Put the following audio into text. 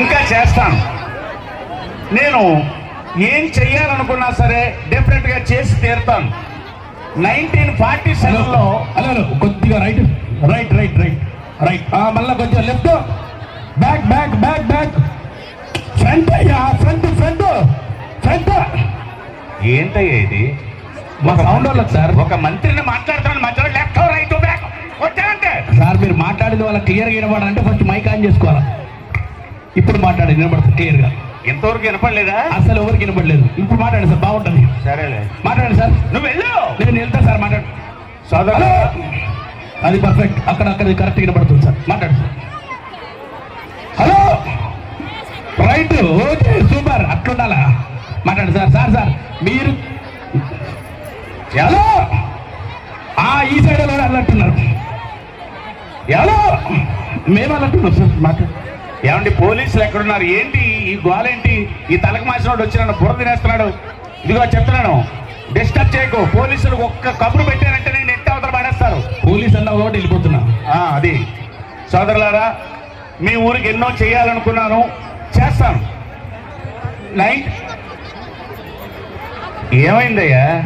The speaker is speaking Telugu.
ఇంకా చేస్తాను. నేను ఏం చెయ్యాలనుకున్నా సరే డెఫినెట్గా చేసి తీరుతాను. నైన్టీన్ ఫార్టీ సెవెన్లో హలో హలో కొద్దిగా right right right right right. మళ్ళా కొంచెం left. Back back back back. Front అయ్యా ఫ్రంట్ ఫ్రంట్ ఫ్రంట్ ఏంటయ్యా ఇది? మా సౌండ్ వాళ్ళకి సార్. ఒక మంత్రిని మాట్లాడుతున్నాను మధ్యలో లెఫ్ట్ రైట్ బ్యాక్. వచ్చానంటే సార్ మీరు మాట్లాడేది వాళ్ళకి క్లియర్గా వినపడాలంటే ఫస్ట్ మైక్ ఆన్ చేసుకోవాలి? ఇప్పుడు మాట్లాడేది వినపడుతుంది క్లియర్గా. ఇంతవరకు వినపడలేదా? అసలు ఎవరికి వినపడలేదు. ఇప్పుడు మాట్లాడండి సార్ బాగుంటుంది. సరేలే. మాట్లాడండి సార్. నువ్వు వెళ్ళు! నేను వెళ్తా సార్ మాట్లాడు. సోదరు అది పర్ఫెక్ట్ అక్కడ అక్కడ కరెక్ట్ వినపడుతుంది సార్. మాట్లాడు sir. Hello! Right. Okay super. అట్లుండాలా? మాట్లాడు సార్ సార్ సార్. మీరు హలో! ఆ ఈ సైడ్ అన్నట్టున్నారు. హలో! మేము అన్నట్టున్నాం సార్ మాట్లాడు. ఏమండి పోలీసులు ఎక్కడున్నారు? ఏంటి ఈ గోలేంటి? ఈ తలకు మాసినోడు వచ్చి నన్ను బుర్ర తినేస్తున్నాడు. ఇదిగో చెప్తున్నాను. డిస్టర్బ్ చేయకు. పోలీసులు ఒక్క కబురు పెట్టారంటే నేను నెట్ అవతల పడేస్తారు. పోలీస్ అన్న ఒకటి వెళ్ళిపోతున్నా. అది. సోదరులారా మీ ఊరికి ఎన్నో చేయాలనుకున్నాను. చేస్తాను. నైట్ ఏమైందయ్యా?